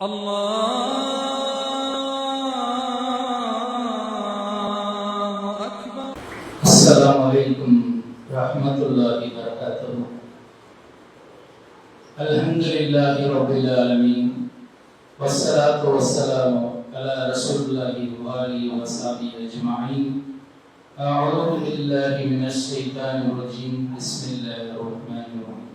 الله أكبر. السلام عليكم ورحمة الله وبركاته. الحمد لله رب العالمين والصلاة والسلام على رسول الله وآله وصحبه أجمعين. أعوذ بالله من الشيطان الرجيم. بسم الله الرحمن الرحيم.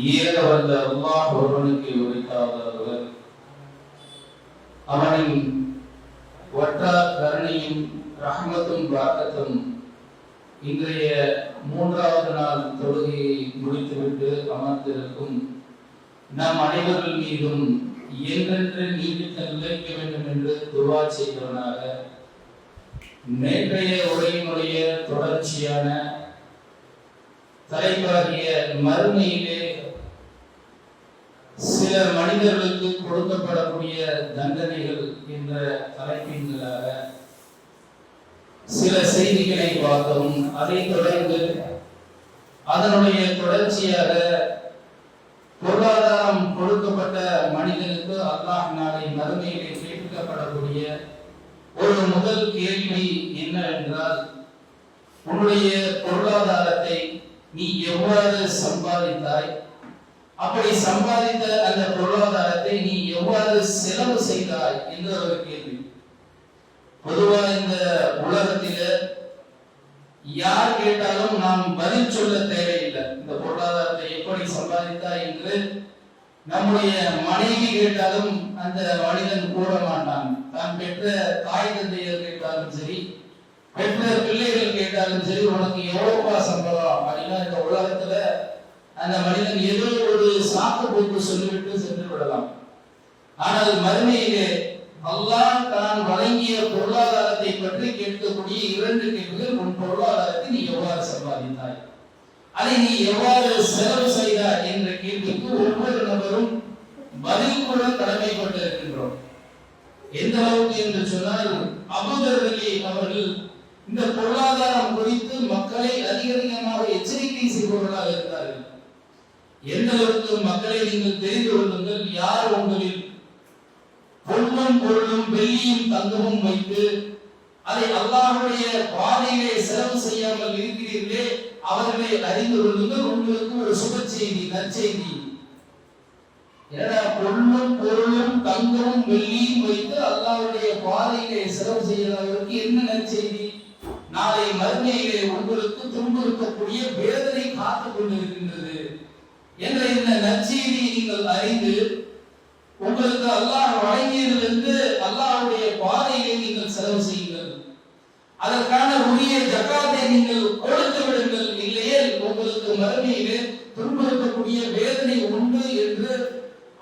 புகழனைத்தும் வந்த அல்லாஹ் ஒருவனுக்கு உரைக்காதவர் அவனின் ஒற்றா கருணையும் ரஹமத்தும் பாக்கத்தும் இன்றைய மூன்றாவது நாள் தொழுகையை முடித்துவிட்டு அமர்ந்திருக்கும் நம் அனைவர்கள் மீதும் என்றென்று நீடித்த நிலைக்க வேண்டும் என்று துவா செய்தவனாக நேற்றைய உரையினுடைய தொடர்ச்சியான தலைப்பாகிய மறுமையிலே சில மனிதர்களுக்கு கொடுக்கப்படக்கூடிய தண்டனைகள் என்ற தலைப்பின்களாக சில செய்திகளை பார்த்தோம். அதைத் தொடர்ந்து அதனுடைய தொடர்ச்சியாக பொருளாதாரம் கொடுக்கப்பட்ட மனிதனுக்கு அல்லாஹ் நாளை மறுமையிலே கேட்கப்படக்கூடிய ஒரு முதல் கேள்வி என்னவென்றால் உன்னுடைய பொருளாதாரத்தை நீ எவ்வாறு சம்பாதித்தாய்? அப்படி சம்பாதித்த அந்த பொருளாதாரத்தை நீ எவ்வாறு செலவு செய்தாய் என்ற ஒரு கேள்வி. பொதுவா இந்த உலகத்தில யார் கேட்டாலும் நாம் பதில் சொல்ல தேவையில்லை. இந்த பொருளாதாரத்தை எப்படி சம்பாதித்தாய் என்று நம்முடைய மனைவி கேட்டாலும் அந்த மனிதன் கூற மாட்டான். தான் பெற்ற தாய் தந்தையர் கேட்டாலும் சரி பெற்ற பிள்ளைகள் கேட்டாலும் சரி உனக்கு எவ்வளோப்பா சம்பளம்? அப்படின்னா இந்த உலகத்துல அந்த மனிதன் ஏதோ ஒரு சாக்கு போக்கு சொல்லிவிட்டு சென்று விடலாம். ஆனால் மறுமையிலே அல்லாஹ் தான் வழங்கிய பொருளாதாரத்தை பற்றி கேட்கக்கூடிய இரண்டு கேள்விகள் உன் பொருளாதாரத்தை நீ எவ்வாறு சம்பாதித்தாய்? அதை நீ எவ்வாறு செலவு செய்தாய் என்ற கேள்விக்கு ஒவ்வொரு நபரும் பதில் கூட கடமைப்பட்டிருக்கின்றோம். எந்த அளவுக்கு என்று சொன்னால் அபுதர்வலி அவர்கள் இந்த பொருளாதாரம் குறித்து மக்களை அதிக அதிகமாக எச்சரிக்கை செய்பவர்களாக இருந்தார் எந்த அளவுக்கு மக்களை நீங்கள் தெரிந்து கொள்ளுங்கள் யார் உங்களில் பொன்னும் பொருளும் வெள்ளியும் தங்கமும் வைத்து அதை அல்லாஹுடைய பாதையிலே செலவு செய்யாமல் இருக்கிறீர்களே அவர்களை அறிந்து கொள்ளுங்கள். உங்களுக்கு ஒரு சுப செய்தி நற்செய்தி ஏன்னா பொருளும் தங்கமும் வெள்ளியும் வைத்து அல்லாவுடைய பாதையிலே செலவு செய்யாதவருக்கு என்ன நற்செய்தி? நாளை மறுமையிலே உங்களுக்கு துன்புறுத்தக்கூடிய வேதனை காத்துக் கொண்டிருக்கின்றது. என்ற இந்த நற்செய்தியை நீங்கள் அறிந்து உங்களுக்கு அல்லாஹ் வழங்கியதிலிருந்து அல்லாஹுடைய பாதையை நீங்கள் செலவு செய்யுங்கள். அதற்கான உரிய ஜக்காத்தை நீங்கள் கொடுத்து விடுங்கள். இல்லையே உங்களுக்கு மறுமையிலே துன்புறுத்தக்கூடிய வேதனை உண்டு என்று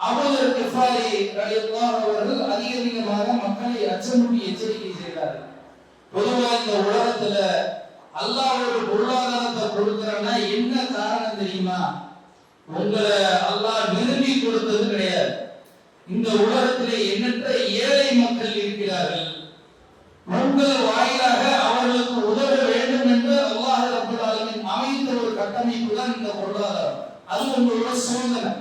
அபூதர் கிஃபாரி ரலியல்லாஹு அவர்கள் அதிக அதிகமாக மக்களை அச்சமூட்டி எச்சரிக்கை செய்தார்கள். பொதுவாக இந்த உலகத்துல அல்லாஹ் ஒரு பொருளாதாரத்தை கொடுக்கிறன்னா என்ன காரணம் தெரியுமா? உங்களை அல்லாஹ் விரும்பி கொடுத்தது கிடையாது. இந்த உலகத்திலே எண்ணற்ற ஏழை மக்கள் இருக்கிறார்கள். உங்கள் வாயிலாக அவர்களுக்கு உதவ வேண்டும் என்று அல்லாஹ் ரப்பல் ஆலமீன் அமைத்த ஒரு கட்டமைப்பு தான் இந்த பொருளாதாரம். அது உங்களோட சோதனை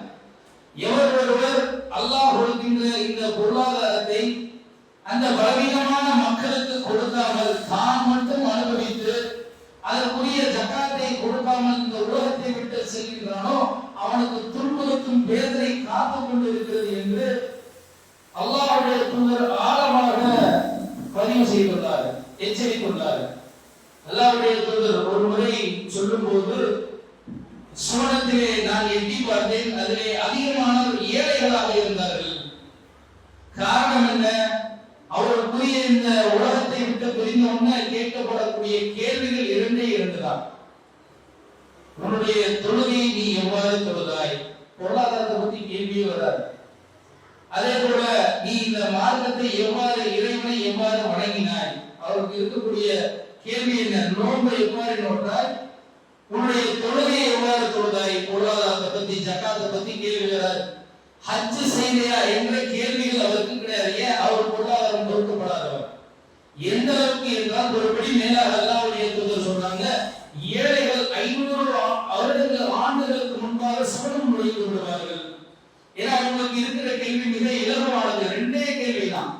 எவர் ஒருவர் அல்லாஹ் கொடுக்கின்ற இந்த பொருளாதாரத்தை அந்த பலவீனமான மக்களுக்கு கொடுக்காமல் தான் மட்டும் அனுபவித்து அதற்குரிய ஜக்காத்தை கொடுக்காமல் இந்த உலகத்தை விட்டு செல்கின்றானோ அவனுக்கு துன்புறுத்தும் வேதனை காத்துக் கொண்டு இருக்கிறது என்று அல்லாவுடைய தூதர் ஆழமாக பதிவு செய்துள்ளார் எச்சரித்துள்ளார் அல்லாவுடைய தூதர் ஒரு முறை சொல்லும் போது சுவனத்திலே நான் எட்டி பார்த்தேன் அதிலே அதிகமானவர் ஏழைகளாக இருந்தார்கள். காரணம் என்ன? அவர்களுக்குரிய இந்த உலகத்தை விட்டு பிரிந்த உடனே கேட்கப்படக்கூடிய கேள்விகள் இரண்டே இரண்டு தான் உன்னுடைய தொழுகையை நீ எவ்வாறு தொழுதாய்? பொருளாதாரத்தை பத்தி கேள்வியே வராது. அதே போல நீ இந்த மார்க்கத்தை எவ்வாறு இறைவனை எவ்வாறு வணங்கினாய்? அவருக்கு இருக்கக்கூடிய கேள்வி என்ன? நோன்பை எவ்வாறு நோட்டாய் உன்னுடைய தொழுகையை எவ்வாறு தொழுதாய்? பொருளாதாரத்தை பத்தி ஜக்காத்தை பத்தி கேள்வி வராது. ஹஜ்ஜு செய்தியா என்ற கேள்விகள் அவருக்கு கிடையாது. ஏன்? அவர் பொருளாதாரம் கொடுக்கப்படாதவர் எந்த அளவுக்கு என்றால் ஒருபடி மேலாக நமக்கு இருக்கிற கேள்வி மிக இலகுவானது. ரெண்டே கேள்விதான்.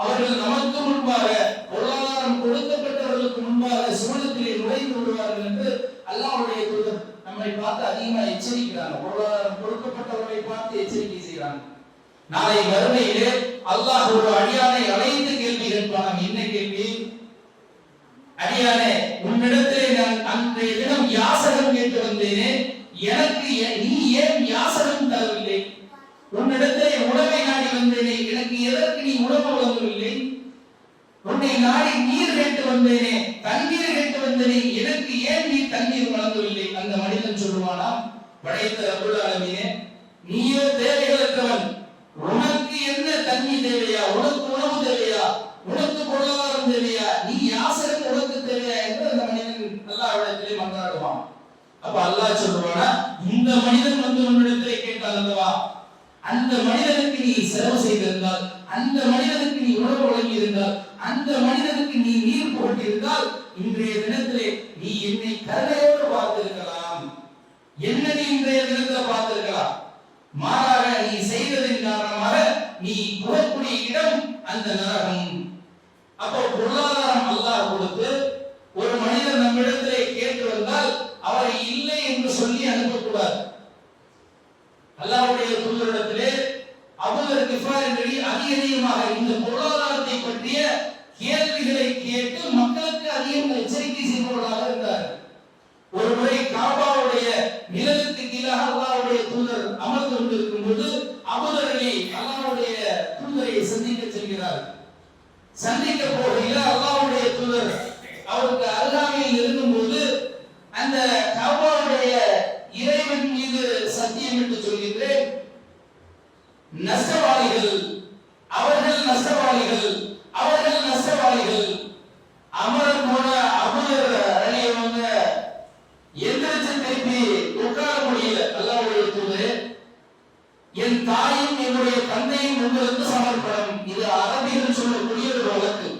அவர்கள் நமக்கு முன்பாக பொருளாதாரம் கொடுக்கப்பட்டவர்களுக்கு முன்பாக சுவனத்திலே நுழைந்து விடுவார்கள் என்று அல்லாவுடைய தூதர் நம்மை பார்த்து அதிகமா எச்சரிக்கிறாங்க. பொருளாதாரம் கொடுக்கப்பட்டவர்களை பார்த்து எச்சரிக்கை செய்கிறாங்க நாளை வறுமையிலே அல்லாஹ் ஒரு அடியானை அழைத்து கேள்வி கேட்பான். என்ன கேள்வி? அடியானே உன்னிடத்திலே நான் அன்றைய தினம் யாசகம் கேட்டு வந்தேனே. எனக்கு நீ ஏன் யாசகம் உன்னிடத்திலே உணவை நாடி வந்தேனே. எனக்கு எதற்கு நீ உணவு வழங்கவில்லை உன்னை நாடி நீர் கேட்டு வந்தேனே. தண்ணீர் கேட்டு வந்தேனே. எனக்கு ஏன் நீ தண்ணீர் வழங்கவில்லை? அந்த மனிதன் சொல்லுவானா? படைத்த ரப்புல் ஆலமீனே நீயோ தேவைகளற்றவன் உனக்கு என்ன தண்ணி தேவையா? உனக்கு உணவு தேவையா? உனக்கு பொருளாதாரம் தேவையா? நீ யாசகம் உனக்கு தேவையா என்று அந்த மனிதன் அல்லாஹ்விடத்திலே மன்றாடுவான். அப்ப அல்லாஹ் சொல்லுவானா இந்த மனிதன் வந்து உன்னிடத்திலே கேட்டால் அல்லவா அந்த மனிதனுக்கு நீ செலவு செய்திருந்தால் அந்த மனிதனுக்கு நீ உணவு வழங்கி இருந்தால் அந்த மனிதனுக்கு நீ நீர் போட்டிருந்தால் இன்றைய தினத்திலே நீ என்னை கருணையோடு பார்த்திருக்கலாம். என்ன நீ இன்றைய தினத்துல பார்த்திருக்கலாம். மாறாக நீ செய்ததின் காரணமாக நீ போகக்கூடிய இடம் அந்த நரகம். அப்போ பொருளாதாரம் அல்லாஹ் கொடுத்து ஒரு மனிதர் நம்மிடத்திலே கேட்டு வந்தால் அவரை இல்லை என்று சொல்லி அனுப்பக்கூடாது அல்லாஹ்வுடைய தூதரிடத்திலே அபுதர் கிஃபார் என்படி அதிகமாக இந்த பொருளாதாரத்தை பற்றிய கேள்விகளை கேட்டு மக்களுக்கு அதிகம் எச்சரிக்கை செய்பவர்களாக இருந்தார். ஒரு முறை காபாவுடைய நிலத்துக்கு கீழாக அல்லாவுடைய தூதர் அமர்ந்து கொண்டிருக்கும் போது அபூதர் அல்லாவுடைய அல்லாஹ்வுடைய தூதரை சந்திக்க செல்கிறார். சந்திக்க போகையில் அல்லாவுடைய தூதர் அவருக்கு அருகாமையில் இருக்கும்போது அந்த காபாவுடைய இறைவன் மீது சத்தியம் என்று சொல்கின்றேன் நஷ்டவாளிகள் அவர்கள் நஷ்டவாளிகள் அவர்கள் நஷ்டவாளிகள் அமரன் போன அபுதர் அணியவங்க எந்திரிச்சு திருப்பி உட்கார முடியல அல்லாஹ்வுடைய தூதரே என் தாயும் என்னுடைய தந்தையும் உங்களுக்கு சமர்ப்பணம் இது அரபியில் சொல்லக்கூடிய ஒரு வழக்கு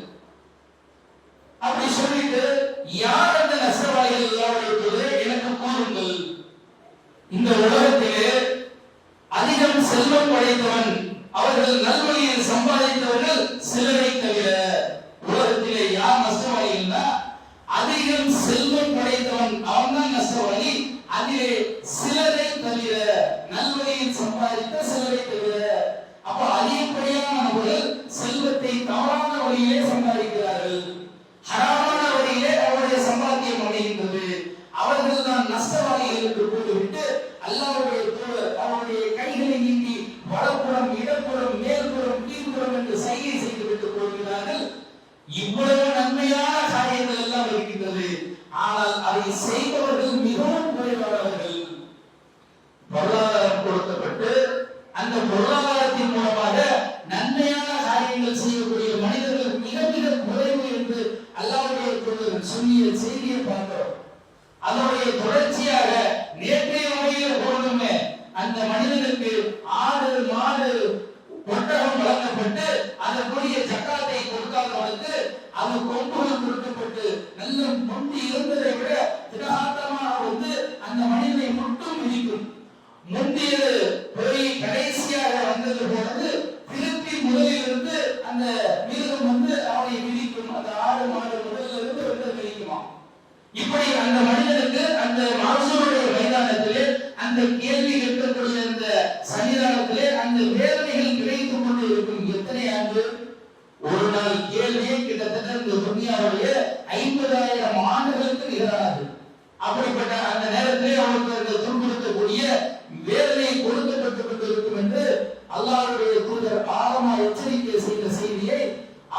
அப்படி சொல்லிட்டு யார் அந்த நஷ்டவாளிகள் அல்லாஹ்வுடைய தூதரே எனக்கு கூறுங்கள் இந்த உலகத்தை அவர்களுக்கு ஆடு மாடு ஒட்டகம் வழங்கப்பட்டு அதற்குரிய சக்கரத்தை கொடுக்காதவனுக்கு அந்த கொம்புகள் கொடுக்கப்பட்டு நல்ல முந்தி இருந்ததை விட திடகாத்தமாக வந்து அந்த மனிதனை மட்டும் மிதிக்கும். முந்தியது போய் கடைசியாக வந்தது போனது திருப்பி முதலில் இருந்து அந்த மிருகம் வந்து அவனை மிதிக்கும். அந்த ஆடு மாடு முதலில் இருந்து வந்து மிதிக்குமா இப்படி அந்த மனிதனுக்கு அந்த மாசூருடைய மைதானத்திலே அந்த கேள்விகள் இருக்கும். எத்தனை ஆண்டு? ஒரு நாள் கேள்வியே கிட்டத்தட்ட இந்த துனியாவுடைய ஐம்பதாயிரம் ஆண்டுகளுக்கு நிகழாது அப்படிப்பட்ட அந்த நேரத்திலே அவருக்கு அந்த துன்புறுத்தக்கூடிய வேதனை கொடுக்கப்பட்டு கொண்டிருக்கும் என்று அல்லாஹ்வுடைய தூதர் ஆழமா எச்சரிக்கை செய்த செய்தியை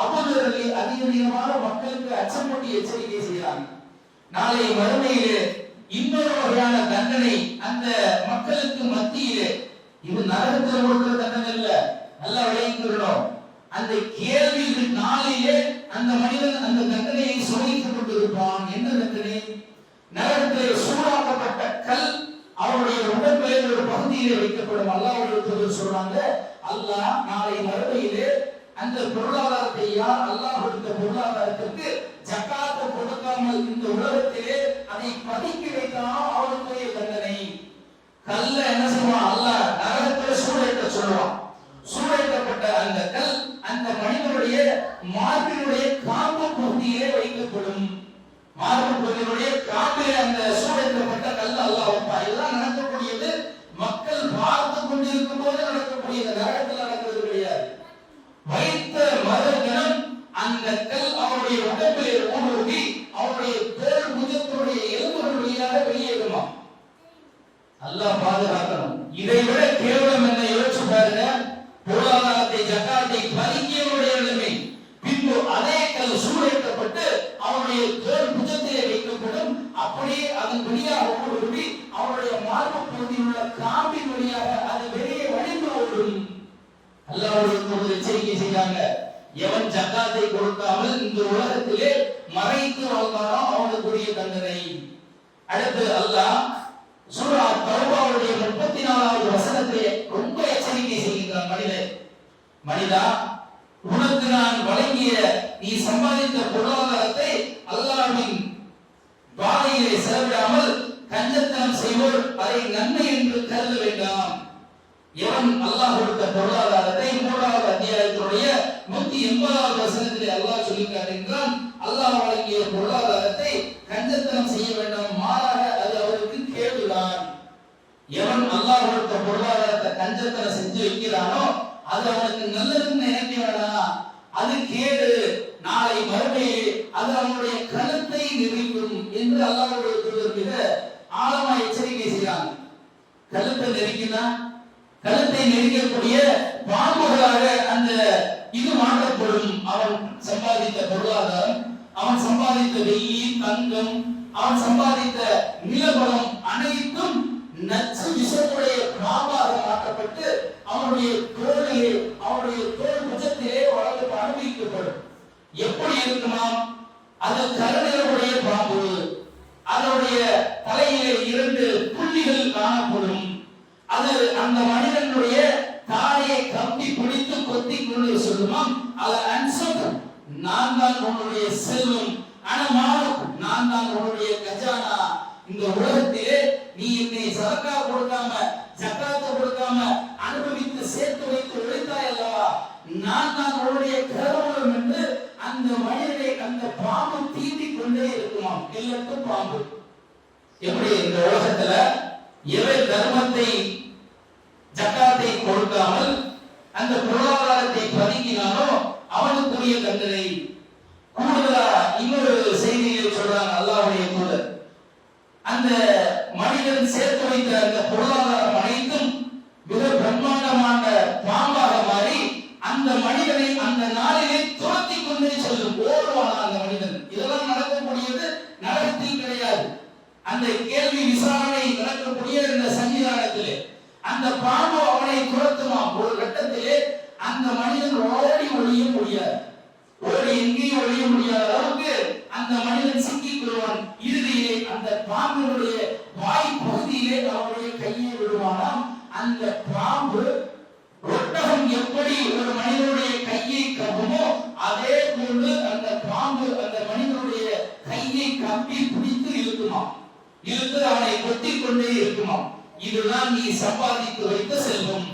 அபுதரலி அதிக அதிகமாக மக்களுக்கு அச்சமூட்டி எச்சரிக்கை செய்கிறாங்க. நாளை மறுமையிலே இன்னொரு வகையான தண்டனை அந்த மக்களுக்கு மத்தியிலே. இது நரகத்தில் கொடுக்கிற தண்டனை இல்ல நல்லா விளைவிக்கிறோம் அந்த கேள்வி நாளிலே அந்த மனிதன் அந்த தண்டனையை சுமைத்துக் கொண்டிருப்பான் என்ன தண்டனை? நகரத்திலே சூடாக்கப்பட்ட கல் அவருடைய உடம்பிலே ஒரு பகுதியிலே வைக்கப்படும். அல்லாஹ்வுடைய தூதர் சொல்றாங்க அல்லாஹ் நாளை மறுமையிலே அந்த பொருளாதாரத்தை யார் அல்லாஹ் கொடுத்த பொருளாதாரத்திற்கு ஜக்காத்தை கொடுக்காமல் இந்த உலகத்திலே அதை பதுக்கி வைத்தானோ அவனுக்குரிய தண்டனை. கல்ல என்ன சொல்லுவான்? அல்லாஹ் கல்லை சூடேற்ற சொல்லுவான். சூடேற்றப்பட்ட அந்த கல் அந்த மனிதனுடைய மார்பினுடைய காம்பு பகுதியிலே வைக்கப்படும். மார்பு பகுதியினுடைய காம்பிலே அந்த சூடேற்றப்பட்ட கல் அல்லாஹ் வைப்பான் இதெல்லாம் நடக்கக்கூடியது மக்கள் பார்த்து கொண்டிருக்கும் போது நடக்கக்கூடியது நரகத்தில் நடக்கிறது கிடையாது வைத்த மறுதினம் அந்த கல் அவருடைய உடம்பிலே ஊடுருவி அவருடைய தோல் புஜத்தினுடைய எலும்புகள் வழியாக வெளியேறுமா அல்லாஹ் பாதுகாக்கணும் இதை விட கேவலம் என்ன யோசிச்சு பாருங்க பொருளாதாரத்தை ஜக்காத்தை பறிக்கியவருடைய நிலைமை பின்பு அதே கல் சூடேற்றப்பட்டு அவருடைய தோல் புஜத்திலே வைக்கப்படும் அப்படியே அதன் வழியாக ஊடுருவி அவருடைய மார்பு பகுதியில் உள்ள காம்பின் வழியாக அது வெளியே வழிந்து ஓடும் அல்லாவுடைய எச்சரிக்கை செய்தாங்க. எவன் ஜக்காத்தை கொடுக்காமல் இந்த உலகத்திலே மறைத்து வாழ்ந்தானோ அவனுக்குரிய தண்டனை. அடுத்து அல்லாஹ் சூரா தௌபாவுடைய முப்பத்தி நாலாவது வசனத்திலே ரொம்ப எச்சரிக்கை செய்கின்றான் மனிதன். மனிதா உனக்கு நான் வழங்கிய நீ சம்பாதித்த பொருளாதாரத்தை அல்லாவின் பாதையிலே செலவிடாமல் கஞ்சத்தனம் செய்வோர் அதை நன்மை என்று கருத வேண்டாம். எவன் அல்லாஹ் கொடுத்த பொருளாதாரத்தை மூன்றாவது அத்தியாயத்தினுடைய நூத்தி எண்பதாவது வசனத்திலே அல்லாஹ் சொல்லி என்றால் அல்லாஹ் வழங்கிய பொருளாதாரத்தை கஞ்சத்தனம் செய்ய வேண்டாம் மாறாக அது அவருக்கு கேடுதான். எவன் அல்லாஹ் கொடுத்த பொருளாதாரத்தை கஞ்சத்தனம் செஞ்சு வைக்கிறானோ அது அவனுக்கு நல்லதுன்னு நினைக்க வேணாம் அது கேடு. நாளை மறுமையில் அது அவனுடைய கருத்தை நெருங்கும் என்று அல்லாவுடைய தூதர் மிக ஆழமா எச்சரிக்கை செய்கிறாங்க. கழுத்தை நெருக்கினா கழுத்தை நெருங்கக்கூடிய பாம்புகளாக அந்த இது மாற்றப்படும். அவன் சம்பாதித்த பொருளாதாரம் அவன் சம்பாதித்த வெள்ளி தங்கம் அவன் சம்பாதித்த நிலபலம் அனைத்தும் நச்சு விஷத்துடைய பாம்பாக மாற்றப்பட்டு அவனுடைய தோளிலே அவனுடைய தோல் முகத்திலே வளர்ந்து அனுபவிக்கப்படும். எப்படி இருக்குமாம் அது கருணையுடைய பாம்பு. அதனுடைய தலையிலே இரண்டு புள்ளிகள் காணப்படும். அது அந்த மனிதனுடைய தாயை கம்பி பிடித்து கொத்தி கொண்டு சொல்லுமாம் அது அன்சம் நான் தான் உன்னுடைய செல்வம். ஆனா நான் தான் உன்னுடைய கஜானா. இந்த உலகத்திலே நீ என்னை சதக்கா கொடுக்காம ஜக்காத்தை கொடுக்காம அனுபவித்து சேர்த்து வைத்து உழைத்தாய் அல்லவா? நான் தான் உன்னுடைய கருவூலம் என்று அந்த மனிதனை அந்த பாம்பு தீட்டி கொண்டே இருக்குமாம். எல்லாத்தும் பாம்பு. எப்படி இந்த உலகத்துல எவன் தர்மத்தை ஜக்காத்தை கொடுக்காமல் அந்த பொருளாதாரத்தை பதுக்கினானோ அவனுக்குரிய தண்டனை கூடுதலா இன்னொரு செய்தியை சொல்றாங்க அல்லாஹ்வுடைய தூதர் அந்த மனிதன் சேர்த்து வைத்த அந்த பொருளாதாரம் அனைத்தும் மிக பிரம்மாண்டமான பாம்பாக மாறி அந்த மனிதனை அந்த நாளிலே துரத்தி கொண்டே செல்லும் ஓடுவானா அந்த மனிதன் இதெல்லாம் நடக்கக்கூடியது நரகத்தில் கிடையாது அந்த கேள்வி விசாரணை நடக்கக்கூடிய இந்த சன்னிதானத்திலே அந்த பாம்பு அவனை துரத்துமா ஒரு கட்டத்திலே அந்த மனிதன் ஓடி ஒழிய முடியாது ஓடி செய்ய முடியாத அளவுக்கு அந்த மனிதன் சிக்கிக் கொள்வான் இறுதியிலே அந்த பாம்பினுடைய வாய் பகுதியிலே அவனுடைய கையை விடுவானாம். அந்த பாம்பு ஒட்டகம் எப்படி ஒரு மனிதனுடைய கையை கவ்வுமோ அதே போன்று அந்த பாம்பு அந்த மனிதனுடைய கையை கப்பி பிடித்து இருக்குமா இழுத்து அவனை கொட்டி கொண்டே இருக்குமாம். இதுதான் நீ சம்பாதித்து வைத்த செல்வம்.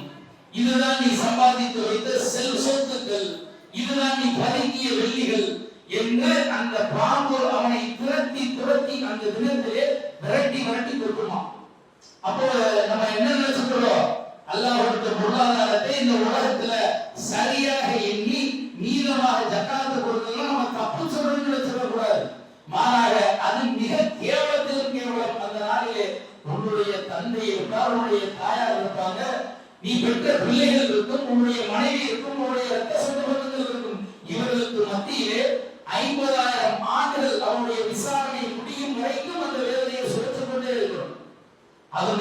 இதுதான் நீ சம்பாதித்து வைத்த செல் சொத்துக்கள். இதுதான் நீ பதுக்கிய வெள்ளிகள். என்று அந்த பாம்பு அவனை துரத்தி துரத்தி அந்த தினத்திலே விரட்டி விரட்டி கொடுக்குமா. அப்போ நம்ம என்ன சொல்றோம்? அல்லாஹ் கொடுத்த பொருளாதாரத்தை இந்த உலகத்துல சரியாக எண்ணி நீளமாக ஜக்காத்து கொடுத்ததும் நம்ம தப்பு சொல்றதுன்னு சொல்லக்கூடாது மாறாக அது மிக கேவலத்திலும் கேவலம். அந்த நாளிலே உன்னுடைய தந்தை இருப்பார் உன்னுடைய தாயார் இருப்பாங்க. நீ பெற்ற பிள்ளைகள் இருக்கும் உன்னுடைய மனைவி இருக்கும் உன்னுடைய ரத்த சொந்த இருக்கும். இவர்களுக்கு மத்தியிலே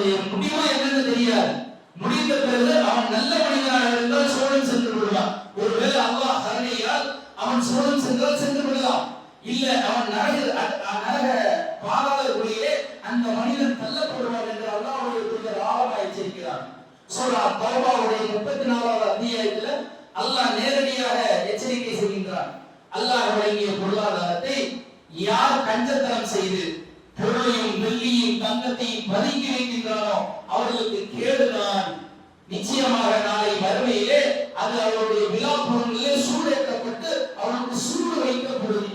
அதனுடைய முடிவு என்னன்னு தெரியாது. முடிந்த பிறகு அவன் நல்ல மனிதனாக இருந்தால் சோழன் சென்று விடுவான். ஒருவேளை அல்லாஹ் கருணையால் அவன் சோழன் சென்றால் சென்று விடலாம். இல்ல அவன் நரக நரக பாதாள அந்த மனிதன் தள்ளப்படுவான் என்று அல்லாஹ்வுடைய தூதர் ஆழமாக எச்சரிக்கிறான் சூரா தௌபாவுடைய முப்பத்தி நாலாவது அத்தியாயத்துல அல்லாஹ் நேரடியாக எச்சரிக்கை செய்கின்றான். அல்லாஹ் வழங்கிய பொருளாதாரத்தை யார் கஞ்சத்தனம் செய்து பொருளையும் வெள்ளியும் தங்கத்தையும் பதுக்கி வைக்கின்றானோ அவர்களுக்கு கேடுதான். நிச்சயமாக நாளை வறுமையிலே அது அவருடைய விழா பொருளிலே சூடேற்றப்பட்டு அவனுக்கு சூடு வைக்கப்படும்.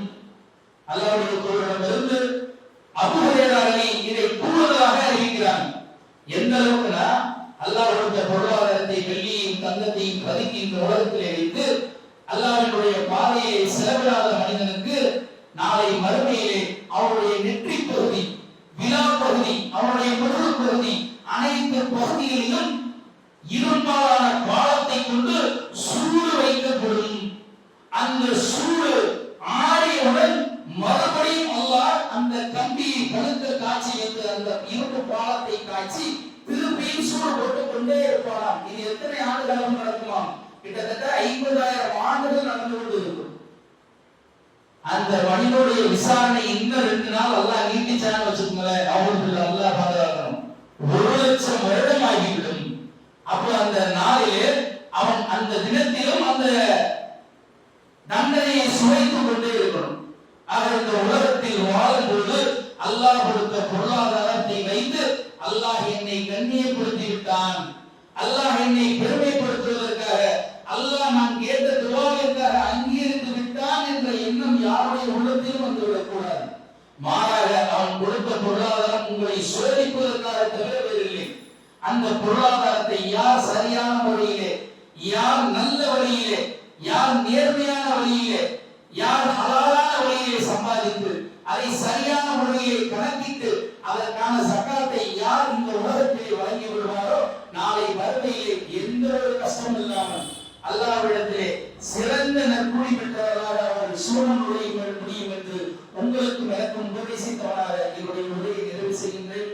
அல்லாவுடைய பொருளிடமிருந்து அபுஹரேராவை இதை கூடுதலாக அறிவிக்கிறான். எந்த அளவுக்குனா அல்லாவுடைய பொருளாதாரத்தை வெள்ளியையும் தங்கத்தையும் பதுக்கி இந்த உலகத்திலே வைத்து அல்லாவினுடைய பாதையை செலவிடாத மனிதனுக்கு நாளை மறுமையிலே அவருடைய முழு பகுதி அனைத்து பகுதிகளிலும் இரும்பாலான பாலத்தை கொண்டு சூடு வைக்கப்படும். அந்த சூடு ஆடியவுடன் மறுபடியும் அல்லாஹ் அந்த கம்பியை பழுத்த காட்சி என்று அந்த இரும்பு பாலத்தை காய்ச்சி திருப்பியும் சூடு போட்டுக் கொண்டே இருப்பாராம். இது எத்தனை ஆண்டுகளும் நடக்குமா? கிட்டத்தட்ட ஐம்பதாயிரம் ஆண்டுகள் நடந்து கொண்டு இருக்கும் அந்த மனிதனுடைய விசாரணை இன்னும் ரெண்டு நாள் அல்லாஹ் நீட்டிச்சான்னு வச்சுக்கோங்களேன். அவங்களுக்கு அல்லாஹ் பாதுகாக்கணும் ஒரு லட்சம் வருடம் ஆகிவிடும் அப்போ அந்த நாளிலே அவன் அந்த தினத்திலும் அந்த தண்டனையை சுவைத்துக் கொண்டே இருக்கணும் ஆக இந்த உலகத்தில் வாழும்போது அல்லாஹ் கொடுத்த பொருளாதாரத்தை வைத்து அல்லாஹ் என்னை கண்ணியப்படுத்தி விட்டான் அல்லாஹ் என்னை பெருமைப்படுத்துவதற்காக அல்லாஹ் நான் கேட்ட துவாவிற்காக அங்கீகரித்து விட்டான் என்ற எண்ணம் யாருடைய உள்ளத்திலும் வந்துவிடக் கூடாது மாறாக அவன் கொடுத்த பொருளாதாரம் உங்களை சோதிப்பதற்காக தவிர வேறில்லை அந்த பொருளாதாரத்தை யார் சரியான வழியிலே யார் நல்ல வழியிலே யார் நேர்மையான வழியிலே யார் ஹலாலான வழியிலே சம்பாதித்து அதை சரியான முறையை கணக்கிட்டு அதற்கான சக்கரத்தை யார் இந்த உலகத்திலே வழங்கி விடுவாரோ நாளை வறுமையிலே எந்த ஒரு கஷ்டம் இல்லாமல் அல்லாவிடத்திலே சிறந்த நற்குடி பெற்றவர்களாக அவர் சூழல் நுழைய முடியும் என்று உங்களுக்கும் எனக்கும் உபதேசித்தவனாக என்னுடைய உரையை நிறைவு செய்கின்றேன்.